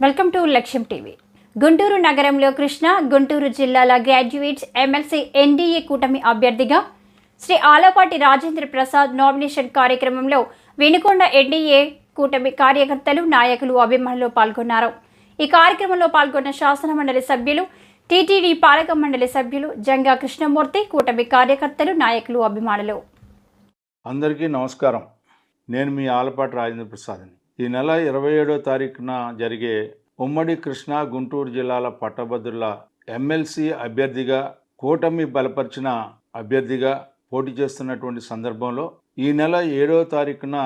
Welcome to Lakshyam TV. Guntur నగరంలో కృష్ణ గుంటూరు జిల్లాల graduates MLC NDA కూటమి అభ్యర్థిగా శ్రీ ఆలపాటి రాజేంద్ర ప్రసాద్ నామినేషన్ కార్యక్రమంలో వెనుకొండ ఎన్డీఏ కూటమి కార్యకర్తలు నాయకులు అభిమానులు పాల్గొన్నారు. ఈ కార్యక్రమంలో పాల్గొన్న శాసన మండలి సభ్యులు టీటీడీ పాలక మండలి సభ్యులు జంగా కృష్ణమూర్తి కూటమి కార్యకర్తలు నాయకులు అభిమానులు. అందరికీ నమస్కారం. నేను మీ ఆలపాటి రాజేంద్ర ప్రసాద్ని. ఈ నెల ఇరవై ఏడో తారీఖున జరిగే ఉమ్మడి కృష్ణా గుంటూరు జిల్లాల పట్టభద్రుల ఎమ్మెల్సీ అభ్యర్థిగా కూటమి బలపరిచిన అభ్యర్థిగా పోటీ చేస్తున్నటువంటి సందర్భంలో ఈ నెల ఏడో తారీఖున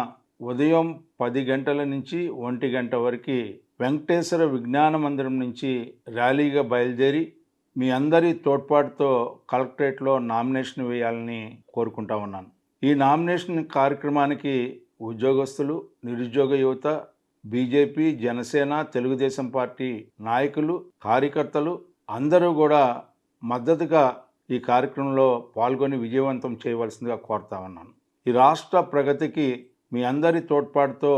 ఉదయం పది గంటల నుంచి ఒంటి గంట వరకు వెంకటేశ్వర విజ్ఞాన మందిరం నుంచి ర్యాలీగా బయలుదేరి మీ అందరి తోడ్పాటుతో కలెక్టరేట్లో నామినేషన్ వేయాలని కోరుకుంటా ఉన్నాను. ఈ నామినేషన్ కార్యక్రమానికి ఉద్యోగస్తులు నిరుద్యోగ యువత బీజేపీ జనసేన తెలుగుదేశం పార్టీ నాయకులు కార్యకర్తలు అందరూ కూడా మద్దతుగా ఈ కార్యక్రమంలో పాల్గొని విజయవంతం చేయవలసిందిగా కోరుతా ఉన్నాను. ఈ రాష్ట్ర ప్రగతికి మీ అందరి తోడ్పాటుతో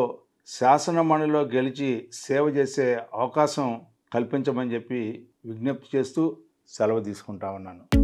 శాసనమండలిలో గెలిచి సేవ చేసే అవకాశం కల్పించమని చెప్పి విజ్ఞప్తి చేస్తూ సెలవు తీసుకుంటా ఉన్నాను.